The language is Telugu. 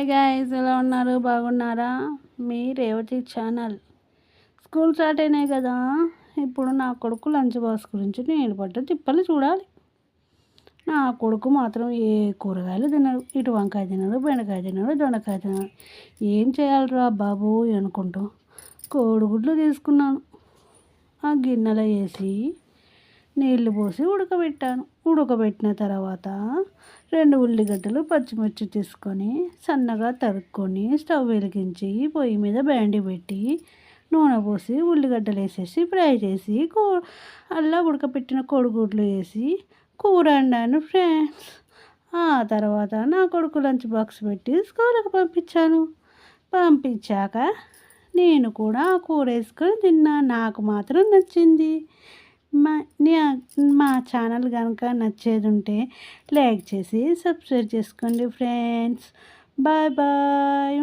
హాయ్ గాయస్ ఎలా ఉన్నారు? బాగున్నారా? మీ రేవతి ఛానల్. స్కూల్ స్టార్ట్ అయినాయి కదా ఇప్పుడు నా కొడుకు లంచ్ బాక్స్ గురించి నేను పడ్డ తిప్పలు చూడాలి. నా కొడుకు మాత్రం ఏ కూరగాయలు తినరు ఇటు వంకాయ తినరు బెండకాయ తినరు దొండకాయ తినరు ఏం చేయాలిరా బాబు అనుకుంటూ కోడిగుడ్లు తీసుకున్నాను. ఆ గిన్నెలో వేసి నీళ్ళు పోసి ఉడకబెట్టాను. ఉడకబెట్టిన తర్వాత రెండు ఉల్లిగడ్డలు పచ్చిమిర్చి తీసుకొని సన్నగా తరుక్కొని స్టవ్ వెలిగించి పొయ్యి మీద బ్యాండి పెట్టి నూనె పోసి ఉల్లిగడ్డలు వేసేసి ఫ్రై చేసి కూ అలా ఉడకపెట్టిన కోడిగుడ్లు వేసి కూర వండాను ఫ్రెండ్స్. ఆ తర్వాత నా కొడుకు లంచ్ బాక్స్ పెట్టి స్కూల్కి పంపించాను. పంపించాక నేను కూడా ఆ కూర వేసుకొని తిన్నా. నాకు మాత్రం నచ్చింది. మా మా ఛానల్ కనుక నచ్చేది ఉంటే లైక్ చేసి సబ్స్క్రైబ్ చేసుకోండి ఫ్రెండ్స్. Bye bye.